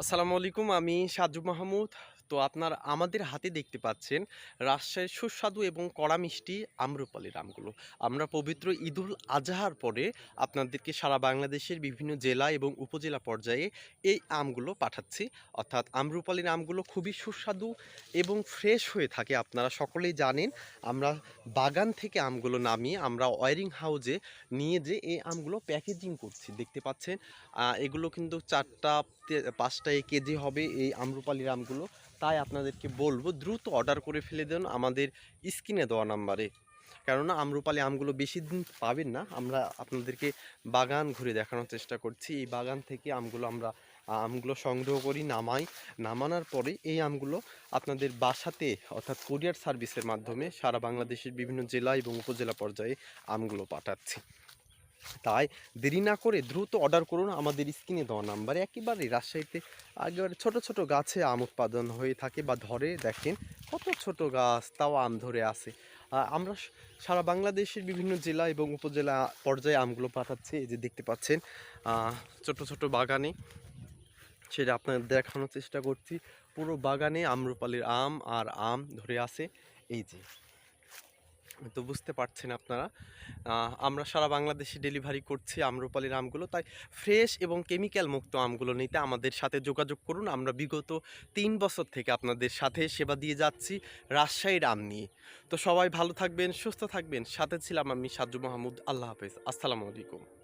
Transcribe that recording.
আসসালামু আলাইকুম আমি সাজু মাহমুদ। তো আপনার আমাদের হাতে দেখতে পাচ্ছেন রাজশাহীর সুস্বাদু এবং কড়া মিষ্টি আম্রপালির আমগুলো আমরা পবিত্র ঈদুল আজহার পরে আপনাদেরকে সারা বাংলাদেশের বিভিন্ন জেলা এবং উপজেলা পর্যায়ে এই আমগুলো পাঠাচ্ছি। অর্থাৎ আম্রপালির আমগুলো খুবই সুস্বাদু এবং ফ্রেশ হয়ে থাকে আপনারা সকলেই জানেন। আমরা বাগান থেকে আমগুলো নামিয়ে আমরা ওয়ারিং হাউজে নিয়ে যে এই আমগুলো প্যাকেজিং করছি। দেখতে পাচ্ছেন এগুলো কিন্তু চারটা পাঁচটায় কেজি হবে এই আম্রপালির আমগুলো তাই আপনাদেরকে বলব, দ্রুত অর্ডার করে ফেলে দেন আমাদের স্ক্রিনে দেওয়া নাম্বারে কেননা আম্রপালি আমগুলো বেশি দিন পাবেন না, আমরা আপনাদেরকে বাগান ঘুরে দেখানোর চেষ্টা করছি। এই বাগান থেকে আমগুলো আমরা, আমগুলো সংগ্রহ করি, নামাই। নামানোর পরে এই আমগুলো আপনাদের বাসাতে, অর্থাৎ কোরিয়ার সার্ভিসের মাধ্যমে সারা বাংলাদেশের বিভিন্ন জেলা এবং উপজেলা পর্যায়ে আমগুলো পাঠাচ্ছি। তাই দেরি না করে দ্রুত অর্ডার করুন আমাদের স্ক্রিনে দেওয়া নাম্বারে একেবারে রাজশাহীতে একেবারে ছোট ছোট গাছে আম উৎপাদন হয়ে থাকে বা ধরে দেখেন কত ছোট গাছ, তাও আম ধরে আছে। আমরা সারা বাংলাদেশের বিভিন্ন জেলা এবং উপজেলা পর্যায়ে আমগুলো পাঠাচ্ছি, এই যে দেখতে পাচ্ছেন ছোট ছোট বাগানে। সেটা আপনাদের দেখানোর চেষ্টা করছি। পুরো বাগানে আম্রপালির আম আর আম ধরে আছে। এই যে। তো বুঝতে পারছেন আপনারা। আমরা সারা বাংলাদেশে ডেলিভারি করছি আম্রপালির আমগুলো। তাই ফ্রেশ এবং কেমিক্যাল মুক্ত আমগুলো নিতে আমাদের সাথে যোগাযোগ করুন। আমরা বিগত তিন বছর থেকে আপনাদের সাথে সেবা দিয়ে যাচ্ছি রাজশাহীর আম নিয়ে। তো সবাই ভালো থাকবেন, সুস্থ থাকবেন। সাথে ছিলাম আমি সাজু মাহমুদ। আল্লাহ হাফেজ। আসসালামু আলাইকুম।